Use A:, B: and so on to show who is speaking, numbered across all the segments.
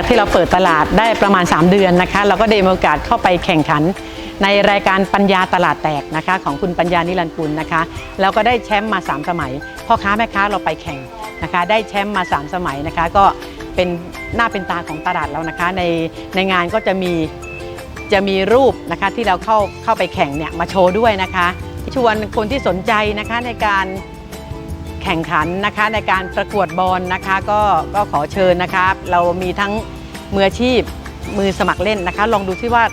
A: จากที่เราเปิดตลาดได้ประมาณ 3 เดือนนะคะ เราก็ได้มีโอกาสเข้าไปแข่งขัน ในรายการปัญญาตลาดแตกนะคะ ของคุณปัญญานิรันดร์กุลนะคะแล้วก็ได้แชมป์มา 3 สมัยพ่อค้าแม่ค้าเราไปแข่งนะคะ ได้แชมป์มา 3 สมัยนะคะ ก็เป็นหน้าเป็นตาของตลาดแล้วนะคะ ในในงานก็จะมีจะมีรูปนะคะที่เราเข้าเข้าไปแข่งเนี่ยมาโชว์ด้วยนะคะชวนคนที่สนใจนะคะในการ แข่งขันนะคะในการประกวดบอลนะคะก็ก็ขอเชิญนะคะเรามีทั้งมืออาชีพมือสมัครเล่นนะคะ ลองดูที่ว่า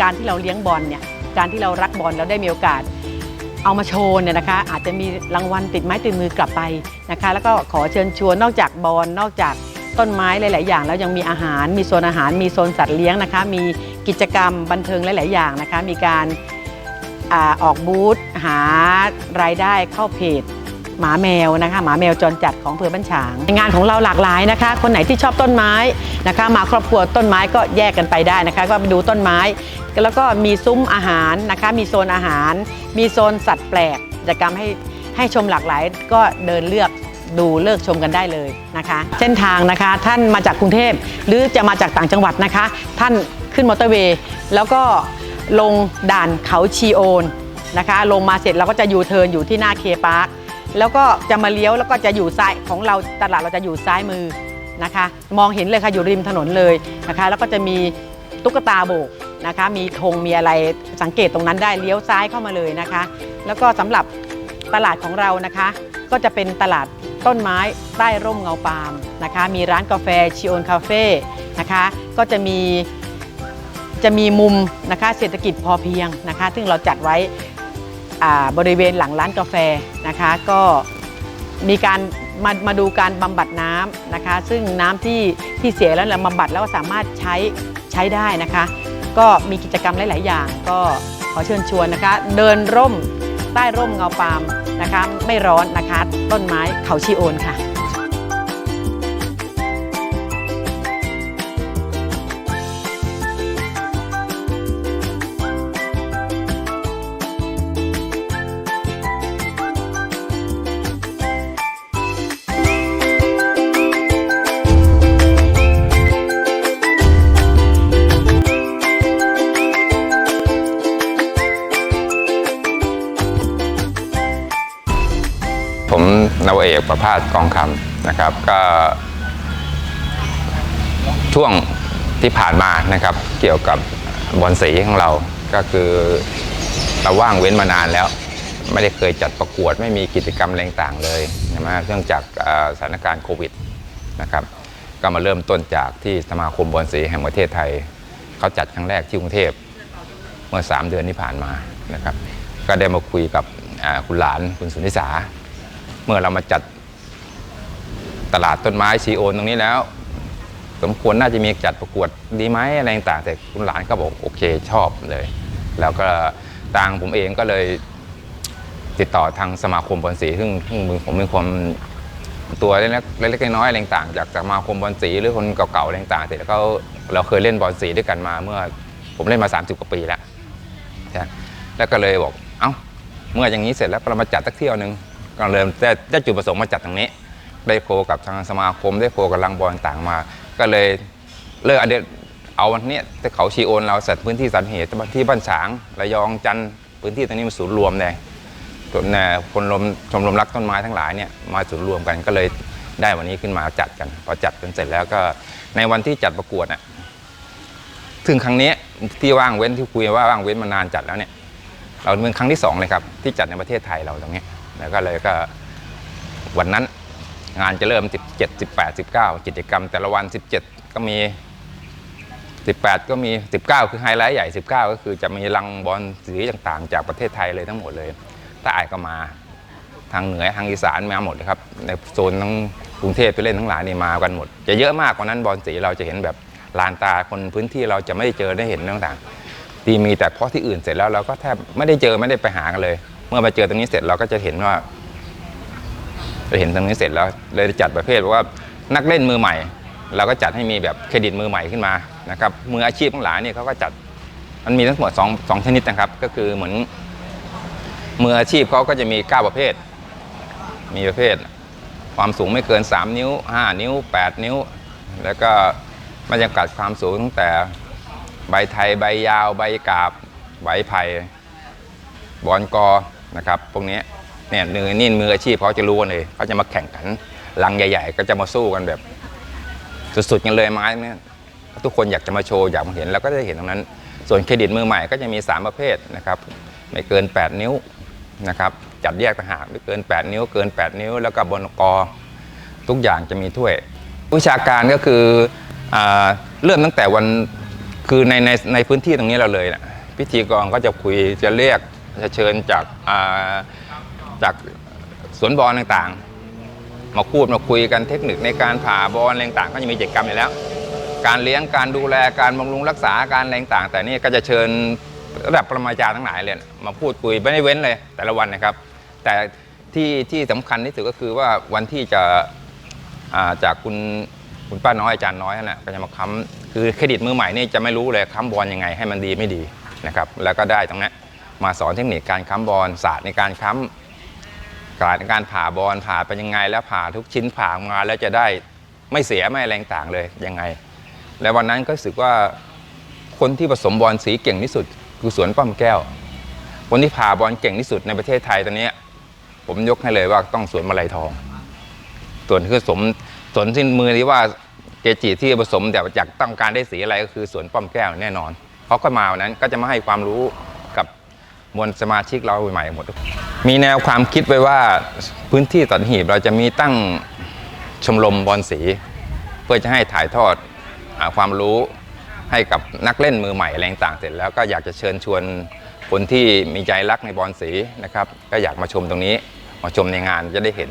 A: การที่เราเลี้ยงบอลเนี่ยการที่เรารักบอลแล้วได้มีโอกาสเอามาโชว์เนี่ยนะคะ อาจจะมีรางวัลติดไม้ติดมือกลับไปนะคะ แล้วก็ขอเชิญชวนนอกจากบอลนอกจากต้นไม้หลาย ๆ อย่าง แล้วยังมีอาหาร มีโซนอาหาร มีโซนสัตว์เลี้ยงนะคะ มีกิจกรรมบันเทิงหลาย ๆ อย่างนะคะ มีการอออกบูธหารายได้เข้าเพจ หมาแมวนะคะหมาแมวจรจัดของอำเภอบ้านฉางงานของเราหลากหลายนะคะ คนไหนที่ชอบต้นไม้นะคะ มาครอบครัวต้นไม้ก็แยกกันไปได้นะคะ ก็ไปดูต้นไม้ แล้วก็มีซุ้มอาหารนะคะ มีโซนอาหาร มีโซนสัตว์แปลกกิจกรรมให้ให้ชมหลากหลายก็เดินเลือกดูเลือกชมกันได้เลยนะคะ เส้นทางนะคะท่านมาจากกรุงเทพหรือจะมาจากต่างจังหวัดนะคะ ท่านขึ้นมอเตอร์เวย์แล้วก็ลงด่านเขาชีโอนนะคะ ลงมาเสร็จเราก็จะยูเทิร์นอยู่ที่หน้าเคปาร์ค แล้วก็จะมาเลี้ยวแล้วก็จะอยู่ซ้ายของเราตลาดเราจะอยู่ซ้ายมือนะคะ มองเห็นเลยค่ะอยู่ริมถนนเลยนะคะ แล้วก็จะมีตุ๊กตาโบกนะคะ มีธงมีอะไรสังเกตตรงนั้นได้เลี้ยวซ้ายเข้ามาเลยนะคะ แล้วก็สำหรับตลาดของเรานะคะ ก็จะเป็นตลาดต้นไม้ใต้ร่มเงาปาล์มนะคะ มีร้านกาแฟชิโอนคาเฟ่นะคะ ก็จะมีจะมีมุมนะคะเศรษฐกิจพอเพียงนะคะ ซึ่งเราจัดไว้ บริเวณหลังร้านกาแฟนะคะก็มีการมามาดูการบำบัดน้ำนะคะ ซึ่งน้ำที่ที่เสียแล้วเราบำบัดแล้วสามารถใช้ใช้ได้นะคะ ก็มีกิจกรรมหลาย ๆ อย่าง ก็ขอเชิญชวนนะคะ เดินร่มใต้ร่มเงาปาล์มนะคะ ไม่ร้อนนะคะ ต้นไม้เขาชีโอนค่ะ
B: เอกประภาสกองคำนะครับก็ช่วงที่ผ่านมานะครับเกี่ยวกับบอลสีของเราก็คือเราว่างเว้นมานานแล้ว ไม่ได้เคยจัดประกวดไม่มีกิจกรรมอะไรต่างเลยนะเนื่องจากสถานการณ์โควิดนะครับก็มาเริ่มต้นจากที่สมาคมบอลสีแห่งประเทศไทยเขาจัดครั้งแรกที่กรุงเทพเมื่อ 3 เดือนที่ผ่านมานะครับก็ได้มาคุยกับคุณหลานคุณสุนิสา มื่อเรามาจัดตลาดต้นไม้ชีโอนตรงนี้แล้ว สมควรน่าจะมีจัดประกวดดีไหมอะไรต่างแต่คุณหลานก็บอกโอเคชอบเลย แล้วก็ทางผมเองก็เลยติดต่อทางสมาคมบอลสีซึ่งซึ่งผมเป็นคนตัวเล็กๆเล็กน้อยๆอะไรต่างจากสมาคมบอลสีหรือคนเก่าๆอะไรต่างๆเสร็จแล้วก็เราเคยเล่นบอลสีด้วยกันมาเมื่อผมเล่นมา 30 กว่าปีแล้วใช่แล้วก็เลยบอกเอ้าเมื่ออย่างนี้เสร็จแล้วเรามาจัดสักเที่ยวหนึ่ง ก็เริ่มได้ได้จุดประสงค์มาจัดตรงนี้ ได้โคกับทางสมาคม ได้โคกับลังบอลต่างมา ก็เลยเลิกอันเดียเอาวันนี้ยแต่เขาชีโอนเราจัดพื้นที่สันเหตุที่บ้านฉางระยองจันทร์พื้นที่ตรงนี้มันศูนย์รวมเลยตัวแนคนรวมชมรมรักต้นไม้ทั้งหลายเนี่ยมาศูนย์รวมกันก็เลยได้วันนี้ขึ้นมาจัดกันพอจัดกันเสร็จแล้วก็ในวันที่จัดประกวดน่ะถึงครั้งนี้ที่ว่างเว้นที่คุยว่าว่างเว้นมานานจัดแล้วเนี่ยเราเป็นครั้งที่สองเลยครับที่จัดในประเทศไทยเราตรงนี้ แล้วก็เลยก็วันนั้นงานจะเริ่ม 17 18 19 กิจกรรม แต่ละวัน 17 ก็มี 18 ก็มี 19 คือไฮไลท์ใหญ่ 19 ก็คือจะมีรังบอลสีต่างๆ จากประเทศไทยเลยทั้งหมดเลยใต้ก็มาทางเหนือทางอีสานมาหมดเลยครับ ในโซนทั้งกรุงเทพไปเล่นทั้งหลายนี่มากันหมด จะเยอะมากกว่านั้นบอลสีเราจะเห็นแบบลานตาคนพื้นที่เราจะไม่ได้เจอได้เห็นต่างๆที่มีแต่เพราะที่อื่นเสร็จแล้วเราก็แทบไม่ได้เจอไม่ได้ไปหากันเลย เมื่อมาเจอตรงนี้เสร็จเราก็จะเห็นว่าเราเห็นตรงนี้เสร็จแล้วเลยจัดประเภทว่านักเล่นมือใหม่ เราก็จัดให้มีแบบเครดิตมือใหม่ขึ้นมานะครับมืออาชีพทั้งหลายเนี่ยเขาก็จัดมันมีทั้งหมดสองสองชนิดนะครับ ก็คือเหมือนมืออาชีพเขาก็จะมี 9 ประเภท มีประเภท ความสูงไม่เกิน 3 นิ้ว 5 นิ้ว 8 นิ้ว แล้วก็มันจำกัดความสูงตั้งแต่ใบไทยใบยาว ใบกาบ ใบไผ่บอลกอ นะครับพวกนี้เนี่ยมือนี่มืออาชีพเขาจะรู้กันเลยเขาจะมาแข่งขันลังใหญ่ ๆ ก็จะมาสู้กันแบบ สุดๆกันเลยไม้เนี่ยทุกคนอยากจะมาโชว์อยากมาเห็นแล้วก็ได้เห็นตรงนั้น ส่วนเครดิตมือใหม่ก็จะมี 3 ประเภทนะครับไม่เกิน 8 นิ้วนะครับจัดแยกต่างหากไม่เกิน 8 นิ้ว เกิน 8 นิ้ว แล้วก็บนกอทุกอย่างจะมีถ้วย วิชาการก็คืออเริ่มตั้งแต่วันคือในในในพื้นที่ตรงนี้เราเลยนะพิธีกรก็จะคุยจะเรียก จะเชิญจากาจากสวนบอลต่างๆ มาพูดมาคุยกันเทคนิคในการผ่าบอลต่างๆ ก็จะมีกิจกรรมอยู่แล้ว การเลี้ยงการดูแลการบำรุงรักษาการอะไรต่างๆ แต่นี่ก็จะเชิญระดับปรมาจารย์ทั้งหลายเลยมาพูดคุยไม่ได้เว้นเลยแต่ละวันนะครับ แต่ที่ที่สำคัญที่สุดก็คือว่าวันที่จะาจากคุณคุณป้าน้อยอาจารย์น้อยนั่ะก็จะมาค้ำคือเครดิตมือใหม่นี่จะไม่รู้เลยค้ำบอลยังไงให้มันดีไม่ดีนะครับ แล้วก็ได้ตรงนี้น มาสอนเทคนิคการค้ำบอลศาสตร์ในการค้ำศาสตร์ในการผ่าบอลผ่าเป็นยังไงแล้วผ่าทุกชิ้นผ่ามาแล้วจะได้ไม่เสียไม่อะไรต่างเลยยังไง และวันนั้นก็รู้สึกว่าคนที่ผสมบอลสีเก่งที่สุด คือสวนป้อมแก้ว คนที่ผ่าบอลเก่งที่สุดในประเทศไทยตอนนี้ผมยกให้เลยว่าต้องสวนมาลัยทอง ส่วนคือสมสนสิ้นมือที่ว่าเกจิที่ผสมแต่อยากต้องการได้สีอะไรก็คือสวนป้อมแก้วแน่นอนเขาก็มาวันนั้นก็จะมาให้ความรู้ มวลสมาชิกเราใหม่หมด มีแนวความคิดไว้ว่าพื้นที่ตัดหีบเราจะมีตั้งชมรมบอลสี เพื่อจะให้ถ่ายทอดอความรู้ให้กับนักเล่นมือใหม่อะไรต่างเสร็จแล้วก็อยากจะเชิญชวนคนที่มีใจรักในบอลสีนะครับ ก็อยากมาชมตรงนี้มาชมในงานจะได้เห็น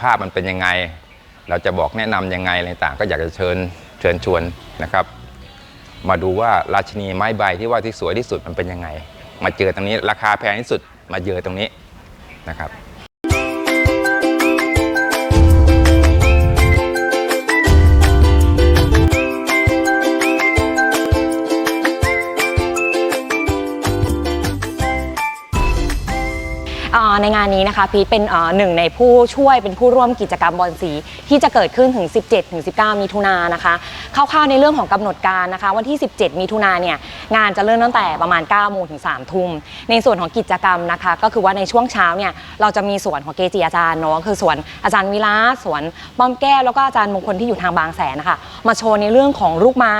B: ภาพมันเป็นยังไง เราจะบอกแนะนำยังไงอะไรต่างก็อยากจะเชิญเชิญชวนนะครับ มาดูว่าราชินีไม้ใบที่ว่าที่สวยที่สุดมันเป็นยังไง มาเจอตรงนี้ ราคาแพงที่สุดมาเจอตรงนี้นะครับ
C: ในงานนี้นะคะพีทเป็นอ่าหนึ่งในผู้ช่วยเป็นผู้ร่วมกิจกรรมบอลสี ที่จะเกิดขึ้นถึง 17 ถึง 19 มิถุนายนนะคะคร่าวๆในเรื่องของกำหนดการนะคะ วันที่ 17 มิถุนายนเนี่ยงานจะเริ่มตั้งแต่ประมาณ 9 โมงถึง 3 ทุ่ม ในส่วนของกิจกรรมนะคะ ก็คือว่าในช่วงเช้าเนี่ยเราจะมีส่วนของเกจิอาจารย์เนาะคือส่วนอาจารย์วิลาสวนป้อมแก้วแล้วก็อาจารย์มงคลที่อยู่ทางบางแสนนะคะมาโชว์ในเรื่องของลูกไม้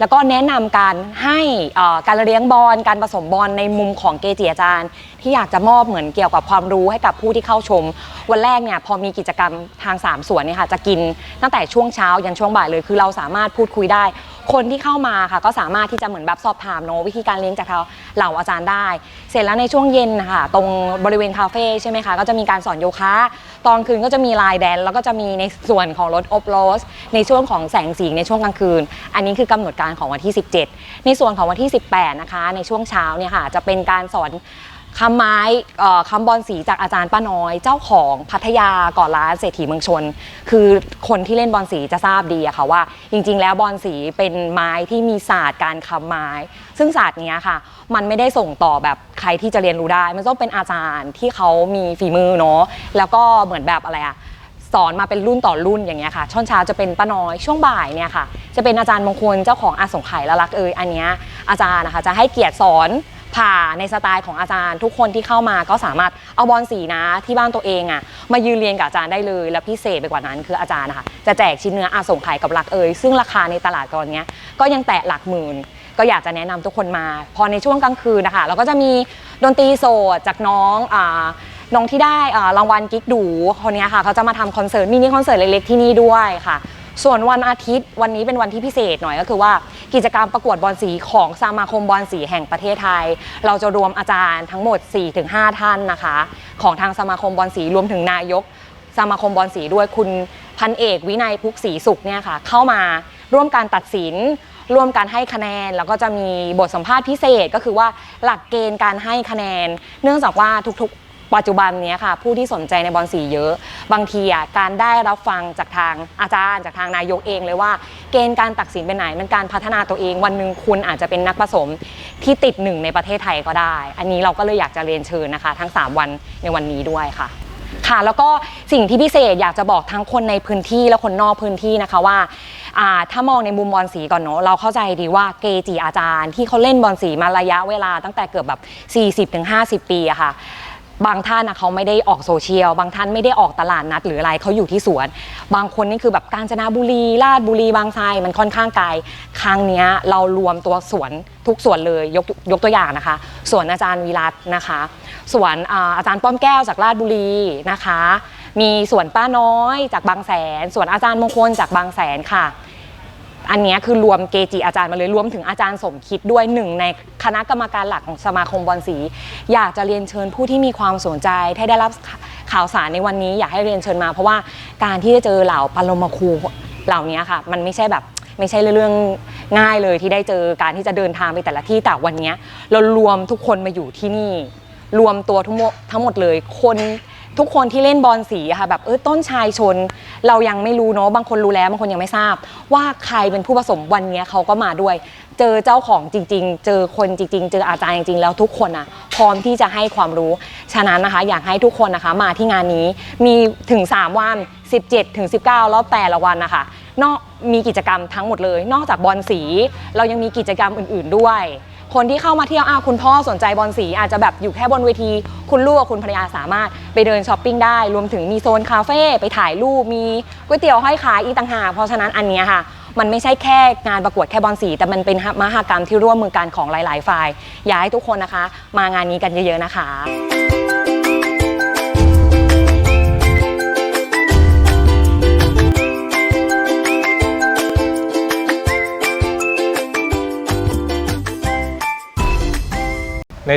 C: แล้วก็แนะนำการให้เอ่อการเลี้ยงบอลการผสมบอลในมุมของเกจิอาจารย์ ที่อยากจะมอบเหมือนเกี่ยวกับความความรู้ให้กับผู้ที่เข้าชม วันแรกเนี่ยพอมีกิจกรรมทาง 3 ส่วนเนี่ยค่ะจะกินตั้งแต่ช่วงเช้ายันช่วงบ่ายเลย คือเราสามารถพูดคุยได้ คนที่เข้ามาค่ะก็สามารถที่จะเหมือนแบบสอบถามเนอะวิธีการเลี้ยงจากเหล่าอาจารย์ได้ เสร็จแล้วในช่วงเย็นนะคะตรงบริเวณคาเฟ่ใช่ไหมคะก็จะมีการสอนโยคะ ตอนคืนก็จะมีลายแดน แล้วก็จะมีในส่วนของรถอบโรสในช่วงของแสงสีในช่วงกลางคืน อันนี้คือกำหนดการของวันที่ 17 ในส่วนของวันที่ 18 นะคะ ในช่วงเช้าเนี่ยค่ะจะเป็นการสอน คำไม้เอ่อคำบอลสีจากอาจารย์ป้าน้อย เจ้าของพัทยาก่อนร้านเศรษฐีเมืองชน คือคนที่เล่นบอลสีจะทราบดีอะค่ะว่า จริง ๆ แล้วบอลสีเป็นไม้ที่มีศาสตร์การคำไม้ ซึ่งศาสตร์เนี้ยค่ะ มันไม่ได้ส่งต่อแบบใครที่จะเรียนรู้ได้ มันต้องเป็นอาจารย์ที่เขามีฝีมือเนาะแล้วก็เหมือนแบบอะไรอะสอนมาเป็นรุ่นต่อรุ่นอย่างเงี้ยค่ะ ช่วงเช้าจะเป็นป้าน้อยช่วงบ่ายเนี่ยค่ะ จะเป็นอาจารย์มงคลเจ้าของอาสงไขยละลักเอยอันเนี้ยอาจารย์นะคะจะให้เกียรติสอน ผ่าในสไตล์ของอาจารย์ ทุกคนที่เข้ามาก็สามารถเอาบอลสีนะที่บ้านตัวเองอะมายืนเรียนกับอาจารย์ได้เลย แล้วพิเศษไปกว่านั้นคืออาจารย์นะคะจะแจกชิ้นเนื้ออาสงไขยกับหลักเอยซึ่งราคาในตลาดตอนนี้ก็ยังแตะหลักหมื่นก็อยากจะแนะนำทุกคนมา พอในช่วงกลางคืนนะคะเราก็จะมีดนตรีโสดจากน้องอ่าน้องที่ได้รางวัลกิ๊กดูคนนี้ค่ะเขาจะมาทำคอนเสิร์ตมินิคอนเสิร์ตเล็กๆที่นี่ด้วยค่ะ ส่วนวันอาทิตย์วันนี้เป็นวันที่พิเศษหน่อยก็คือว่ากิจกรรมประกวดบอลสีของสมาคมบอลสีแห่งประเทศไทย เราจะรวมอาจารย์ทั้งหมด 4-5 ท่านนะคะ ของทางสมาคมบอลสีรวมถึงนายกสมาคมบอลสีด้วยคุณพันเอกวินัยพุกศรีสุขเนี่ยค่ะเข้ามาร่วมการตัดสิน ร่วมการให้คะแนน แล้วก็จะมีบทสัมภาษณ์พิเศษก็คือว่าหลักเกณฑ์การให้คะแนน เนื่องจากว่าทุกๆ ปัจจุบันนี้ค่ะ ผู้ที่สนใจในบอลสีเยอะ บางทีอะการได้รับฟังจากทางอาจารย์ จากทางนายกเองเลยว่า เกณฑ์การตัดสินเป็นไหนมันการพัฒนาตัวเอง วันหนึ่งคุณอาจจะเป็นนักผสมที่ติดหนึ่งในประเทศไทยก็ได้ อันนี้เราก็เลยอยากจะเรียนเชิญนะคะ ทั้ง 3 วันในวันนี้ด้วยค่ะค่ะแล้วก็สิ่งที่พิเศษอยากจะบอกทั้งคนในพื้นที่และคนนอกพื้นที่นะคะว่าอ่าถ้ามองในมุมบอลสีก่อนเนาะเราเข้าใจดีว่าเกจิอาจารย์ ที่เขาเล่นบอลสีมาระยะเวลาตั้งแต่เกือบแบบ 40-50 ปีอะค่ะ บางท่านนะเขาไม่ได้ออกโซเชียล บางท่านไม่ได้ออกตลาดนัดหรืออะไรเขาอยู่ที่สวน บางคนนี่คือแบบกาญจนบุรีราชบุรีบางไทรมันค่อนข้างไกลครั้งเนี้ยเรารวมตัวสวนทุกสวนเลยยกยกตัวอย่างนะคะสวนอาจารย์วิรัตนะคะสวนอาอาจารย์ป้อมแก้วจากราชบุรีนะคะ มีสวนป้าน้อยจากบางแสนสวนอาจารย์มงคลจากบางแสนค่ะ อันนี้คือรวมเกจิอาจารย์มาเลยรวมถึงอาจารย์สมคิดด้วยหนึ่งในคณะกรรมการหลักของสมาคมบอลสี อยากจะเรียนเชิญผู้ที่มีความสนใจถ้ได้รับข่าวสารในวันนี้ อยากให้เรียนเชิญมา เพราะว่าการที่จะเจอเหล่าปรมาครูเหล่านี้ค่ะ มันไม่ใช่แบบไม่ใช่เรื่องง่ายเลยที่ได้เจอการที่จะเดินทางไปแต่ละที่แต่วันนี้เรารวมทุกคนมาอยู่ที่นี่ รวมตัวทั้งหมดทั้งหมดเลยคน ทุกคนที่เล่นบอลสีอะค่ะแบบเออต้นชายชน เรายังไม่รู้เนาะบางคนรู้แล้วบางคนยังไม่ทราบ ว่าใครเป็นผู้ผสมวันเนี้ยเขาก็มาด้วย เจอเจ้าของจริง ๆ เจอคนจริง ๆ เจออาจารย์จริงๆแล้วทุกคนอะพร้อมที่จะให้ความรู้ ฉะนั้นนะคะ อยากให้ทุกคนนะคะมาที่งานนี้มีถึง 3 วัน 17 ถึง 19 แล้วแต่ละวันนะคะนอกมีกิจกรรมทั้งหมดเลย นอกจากบอลสี เรายังมีกิจกรรมอื่น ๆด้วย คนที่เข้ามาเที่ยวอ้าวคุณพ่อสนใจบอลสีอาจจะแบบอยู่แค่บนเวที คุณลูกกับคุณภรรยาสามารถไปเดินช้อปปิ้งได้ รวมถึงมีโซนคาเฟ่ไปถ่ายรูปมีก๋วยเตี๋ยวห้อยขายอีกต่างหากเพราะฉะนั้นอันเนี้ยค่ะ มันไม่ใช่แค่งานประกวดแค่บอลสี แต่มันเป็นมหกรรมที่ร่วมมือกันของหลาย ๆ ฝ่ายอยากให้ทุกคนนะคะ มางานนี้กันเยอะๆนะคะ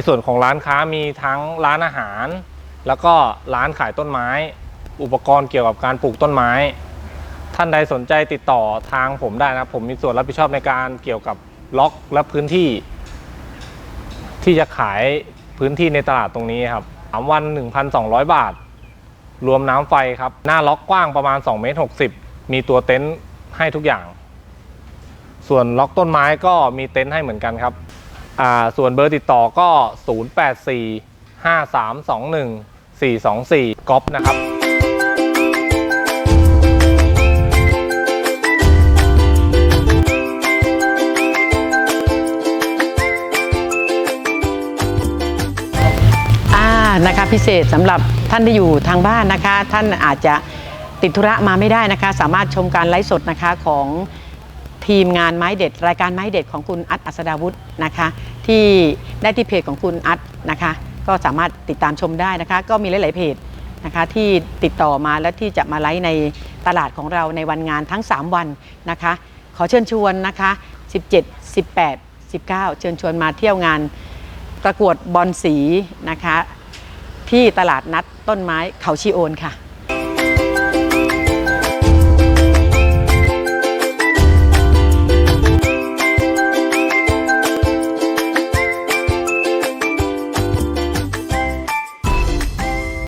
D: ส่วนของร้านค้ามีทั้งร้านอาหาร แล้วก็ร้านขายต้นไม้ อุปกรณ์เกี่ยวกับการปลูกต้นไม้ ท่านใดสนใจติดต่อทางผมได้นะผมมีส่วนรับผิดชอบในการเกี่ยวกับล็อกและพื้นที่ ที่จะขายพื้นที่ในตลาดตรงนี้ครับสามวัน 1,200 บาท รวมน้ำไฟครับ หน้าล็อกกว้างประมาณ2เมตร60 มีตัวเต็นท์ให้ทุกอย่าง ส่วนล็อกต้นไม้ก็มีเต็นท์ให้เหมือนกันครับ อ่าส่วนเบอร์ติดต่อก็ 084 5321 424ก๊อปนะครับ
A: อ่านะคะพิเศษสำหรับท่านที่อยู่ทางบ้านนะคะ ท่านอาจจะติดธุระมาไม่ได้นะคะ สามารถชมการไลฟ์สดนะคะของ ทีมงานไม้เด็ด รายการไม้เด็ดของคุณอัดอัศดาวุฒินะคะ ที่ได้ที่เพจของคุณอัดนะคะ ก็สามารถติดตามชมได้นะคะ ก็มีหลาย ๆ เพจนะคะที่ติดต่อมาและที่จะมาไลฟ์ในตลาดของเราในวันงานทั้ง 3 วันนะคะ ขอเชิญชวนนะคะ 17 18 19 เชิญชวนมาเที่ยวงานประกวดบอลสีนะคะ ที่ตลาดนัดต้นไม้เขาชีโอนค่ะ